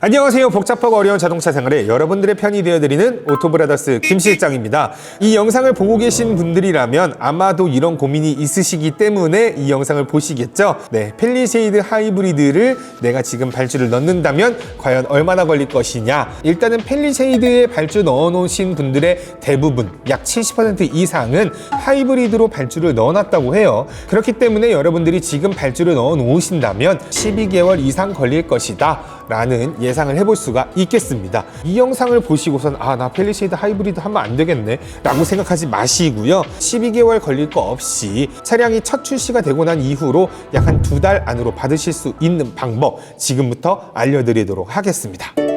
안녕하세요. 복잡하고 어려운 자동차 생활에 여러분들의 편이 되어드리는 오토브라더스 김 실장입니다. 이 영상을 보고 계신 분들이라면 아마도 이런 고민이 있으시기 때문에 이 영상을 보시겠죠? 네, 펠리세이드 하이브리드를 내가 지금 발주를 넣는다면 과연 얼마나 걸릴 것이냐? 일단은 펠리세이드에 발주 넣어놓으신 분들의 대부분 약 70% 이상은 하이브리드로 발주를 넣어놨다고 해요. 그렇기 때문에 여러분들이 지금 발주를 넣어놓으신다면 12개월 이상 걸릴 것이다. 라는 예상을 해볼 수가 있겠습니다. 이 영상을 보시고선 아, 나 펠리세이드 하이브리드 하면 안 되겠네. 라고 생각하지 마시고요. 12개월 걸릴 거 없이 차량이 첫 출시가 되고 난 이후로 약 한 두 달 안으로 받으실 수 있는 방법 지금부터 알려드리도록 하겠습니다.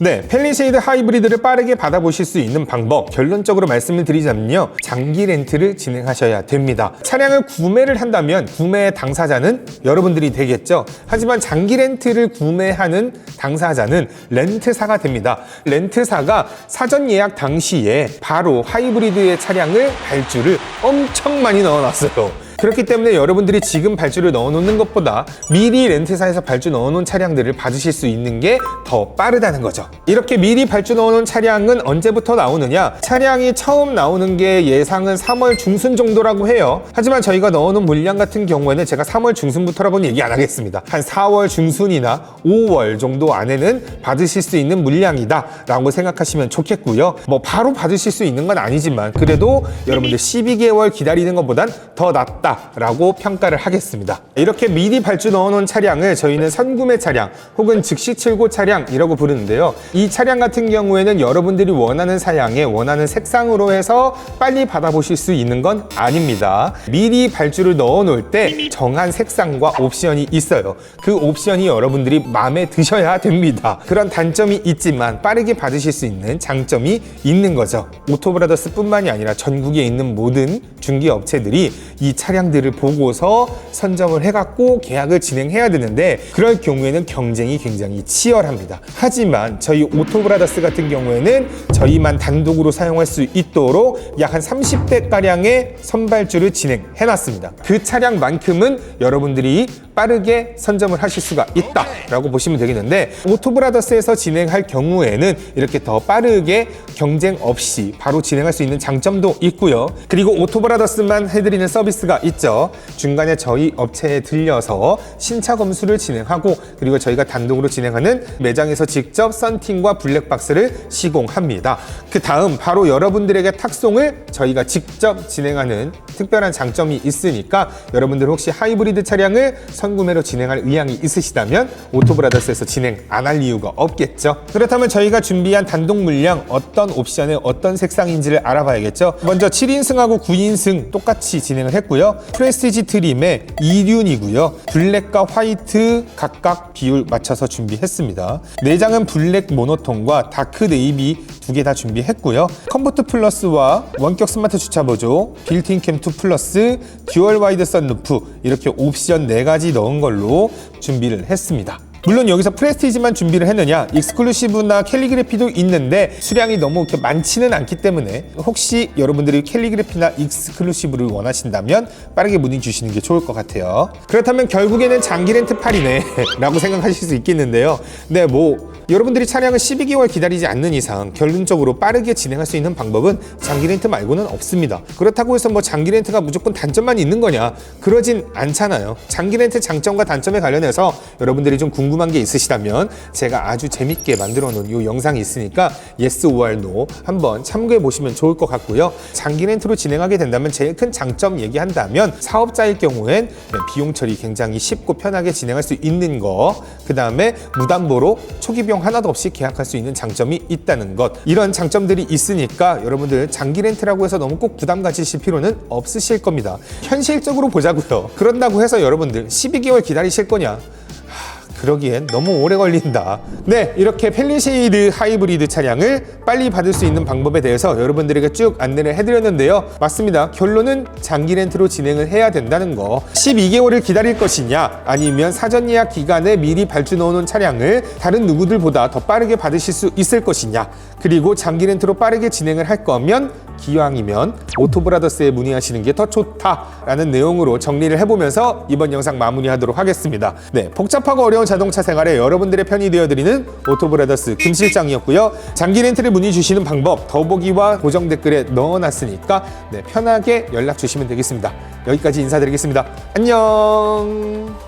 네, 펠리세이드 하이브리드를 빠르게 받아보실 수 있는 방법 결론적으로 말씀을 드리자면요. 장기 렌트를 진행하셔야 됩니다. 차량을 구매를 한다면 구매 당사자는 여러분들이 되겠죠? 하지만 장기 렌트를 구매하는 당사자는 렌트사가 됩니다. 렌트사가 사전 예약 당시에 바로 하이브리드의 차량을 발주를 엄청 많이 넣어놨어요 그렇기 때문에 여러분들이 지금 발주를 넣어놓는 것보다 미리 렌트사에서 발주 넣어놓은 차량들을 받으실 수 있는 게 더 빠르다는 거죠. 이렇게 미리 발주 넣어놓은 차량은 언제부터 나오느냐? 차량이 처음 나오는 게 예상은 3월 중순 정도라고 해요. 하지만 저희가 넣어놓은 물량 같은 경우에는 제가 3월 중순부터라고는 얘기 안 하겠습니다. 한 4월 중순이나 5월 정도 안에는 받으실 수 있는 물량이다 라고 생각하시면 좋겠고요. 뭐 바로 받으실 수 있는 건 아니지만 그래도 여러분들 12개월 기다리는 것보단 더 낫다 라고 평가를 하겠습니다. 이렇게 미리 발주 넣어놓은 차량을 저희는 선구매 차량 혹은 즉시 출고 차량이라고 부르는데요. 이 차량 같은 경우에는 여러분들이 원하는 사양에 원하는 색상으로 해서 빨리 받아보실 수 있는 건 아닙니다. 미리 발주를 넣어놓을 때 정한 색상과 옵션이 있어요. 그 옵션이 여러분들이 마음에 드셔야 됩니다. 그런 단점이 있지만 빠르게 받으실 수 있는 장점이 있는 거죠. 오토브라더스 뿐만이 아니라 전국에 있는 모든 중개업체들이 이 차량 들을 보고서 선점을 해갖고 계약을 진행해야 되는데 그럴 경우에는 경쟁이 굉장히 치열합니다. 하지만 저희 오토브라더스 같은 경우에는 저희만 단독으로 사용할 수 있도록 약 한 30대 가량의 선발주를 진행해놨습니다. 그 차량만큼은 여러분들이 빠르게 선점을 하실 수가 있다라고 보시면 되겠는데 오토브라더스에서 진행할 경우에는 이렇게 더 빠르게 경쟁 없이 바로 진행할 수 있는 장점도 있고요. 그리고 오토브라더스만 해드리는 서비스가 있죠. 중간에 저희 업체에 들려서 신차 검수를 진행하고 그리고 저희가 단독으로 진행하는 매장에서 직접 썬팅과 블랙박스를 시공합니다. 그 다음 바로 여러분들에게 탁송을 저희가 직접 진행하는 특별한 장점이 있으니까 여러분들 혹시 하이브리드 차량을 선구매로 진행할 의향이 있으시다면 오토브라더스에서 진행 안 할 이유가 없겠죠. 그렇다면 저희가 준비한 단독 물량 어떤 옵션에 어떤 색상인지를 알아봐야겠죠. 먼저 7인승하고 9인승 똑같이 진행을 했고요. 프레스티지 트림의 2륜이고요. 블랙과 화이트 각각 비율 맞춰서 준비했습니다. 내장은 블랙 모노톤과 다크 네이비 두 개 다 준비했고요. 컴포트 플러스와 원격 스마트 주차 보조, 빌트인 캠2 플러스, 듀얼 와이드 썬루프 이렇게 옵션 네 가지 넣은 걸로 준비를 했습니다. 물론 여기서 프레스티지만 준비를 했느냐 익스클루시브나 캘리그래피도 있는데 수량이 너무 많지는 않기 때문에 혹시 여러분들이 캘리그래피나 익스클루시브를 원하신다면 빠르게 문의 주시는 게 좋을 것 같아요 그렇다면 결국에는 장기 렌트 팔이네 라고 생각하실 수 있겠는데요 네뭐 여러분들이 차량을 12개월 기다리지 않는 이상 결론적으로 빠르게 진행할 수 있는 방법은 장기 렌트 말고는 없습니다. 그렇다고 해서 뭐 장기 렌트가 무조건 단점만 있는 거냐? 그러진 않잖아요. 장기 렌트 장점과 단점에 관련해서 여러분들이 좀 궁금한 게 있으시다면 제가 아주 재밌게 만들어 놓은 이 영상이 있으니까 yes or no 한번 참고해 보시면 좋을 것 같고요. 장기 렌트로 진행하게 된다면 제일 큰 장점 얘기한다면 사업자일 경우엔 네, 비용 처리 굉장히 쉽고 편하게 진행할 수 있는 거, 그 다음에 무담보로 초기 비용 하나도 없이 계약할 수 있는 장점이 있다는 것. 이런 장점들이 있으니까 여러분들 장기 렌트라고 해서 너무 꼭 부담 가지실 필요는 없으실 겁니다. 현실적으로 보자고요. 그런다고 해서 여러분들 12개월 기다리실 거냐? 그러기엔 너무 오래 걸린다. 네, 이렇게 펠리쉐이드 하이브리드 차량을 빨리 받을 수 있는 방법에 대해서 여러분들에게 쭉 안내를 해드렸는데요. 맞습니다. 결론은 장기 렌트로 진행을 해야 된다는 거. 12개월을 기다릴 것이냐, 아니면 사전 예약 기간에 미리 발주 넣어놓은 차량을 다른 누구들보다 더 빠르게 받으실 수 있을 것이냐, 그리고 장기 렌트로 빠르게 진행을 할 거면 기왕이면 오토브라더스에 문의하시는 게 더 좋다라는 내용으로 정리를 해보면서 이번 영상 마무리하도록 하겠습니다. 네, 복잡하고 어려운 자동차 생활에 여러분들의 편이 되어드리는 오토브라더스 김 실장이었고요. 장기 렌트를 문의 주시는 방법 더보기와 고정 댓글에 넣어놨으니까 네, 편하게 연락 주시면 되겠습니다. 여기까지 인사드리겠습니다. 안녕.